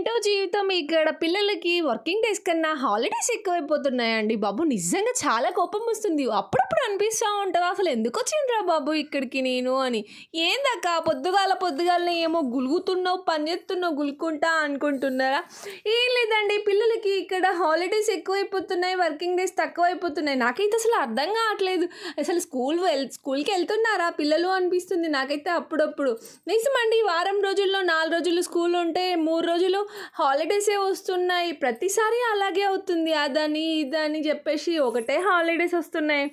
ఏంటో జీవితం? ఇక్కడ పిల్లలకి వర్కింగ్ డేస్ కన్నా హాలిడేస్ ఎక్కువైపోతున్నాయండి. బాబు నిజంగా చాలా కోపం వస్తుంది. అప్పుడప్పుడు అనిపిస్తూ ఉంటుంది అసలు ఎందుకు వచ్చిండ్రా బాబు ఇక్కడికి నేను? అని. ఏందక్క పొద్దుగాల పొద్దుగాలనే ఏమో గులుగుతున్నావు పని చేస్తున్నావు గులుకుంటా అనుకుంటున్నారా? ఏం లేదండి పిల్లలకి ఇక్కడ హాలిడేస్ ఎక్కువైపోతున్నాయి వర్కింగ్ డేస్ తక్కువైపోతున్నాయి. నాకైతే అసలు అర్థం కావట్లేదు. అసలు స్కూల్ వెల్ స్కూల్కి వెళ్తున్నారా? పిల్లలు అనిపిస్తుంది నాకైతే అప్పుడప్పుడు. నిజమండి ఈ వారం రోజుల్లో నాలుగు రోజులు స్కూల్ ఉంటే మూడు రోజులు హాలిడేసే వస్తున్నాయి. ప్రతిసారి అలాగే అవుతుంది. అదని ఇదని చెప్పేసి ఒకటే హాలిడేస్ వస్తున్నాయి.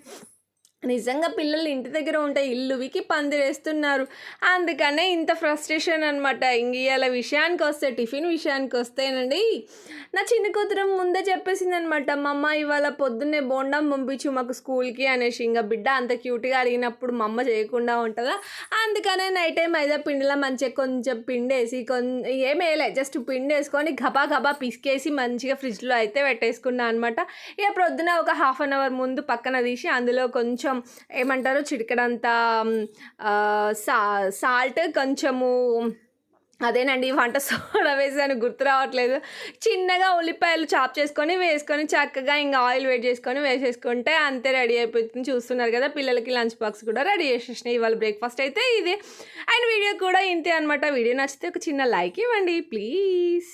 నిజంగా పిల్లలు ఇంటి దగ్గర ఉంటే ఇల్లువికి పందిరేస్తున్నారు అందుకనే ఇంత ఫ్రస్ట్రేషన్ అనమాట ఇంక విషయానికి వస్తే టిఫిన్ విషయానికి వస్తేనండి నా చిన్న కూతురు ముందే చెప్పేసింది అనమాట మా అమ్మ ఇవాళ పొద్దున్నే బోండం పంపించు మాకు స్కూల్కి అనేసి. ఇంకా బిడ్డ అంత క్యూట్గా అడిగినప్పుడు మా అమ్మ చేయకుండా ఉంటుందా? అందుకనే నైట్ టైం అయితే పిండిలో మంచిగా కొంచెం పిండేసి ఏం వేయలే జస్ట్ పిండి వేసుకొని గబా గబా పిసికేసి మంచిగా ఫ్రిడ్జ్లో అయితే పెట్టేసుకున్నా అనమాట ఇక ప్రొద్దున ఒక హాఫ్ అన్ అవర్ ముందు పక్కన తీసి అందులో కొంచెం ఏమంటారు? చిటికడంత సా సాల్ట్ కొంచెము అదేనండి వంట సోడా వేసాను గుర్తు రావట్లేదు. చిన్నగా ఉల్లిపాయలు చాప్ చేసుకొని వేసుకొని చక్కగా ఇంకా ఆయిల్ వేడి చేసుకొని వేసేసుకుంటే అంతే రెడీ అయిపోతుంది. చూస్తున్నారు కదా పిల్లలకి లంచ్ బాక్స్ కూడా రెడీ చేసేసినాయి ఇవాళ బ్రేక్ఫాస్ట్ అయితే ఇది. అండ్ వీడియో కూడా ఇంతే అనమాట వీడియో నచ్చితే ఒక చిన్న లైక్ ఇవ్వండి ప్లీజ్.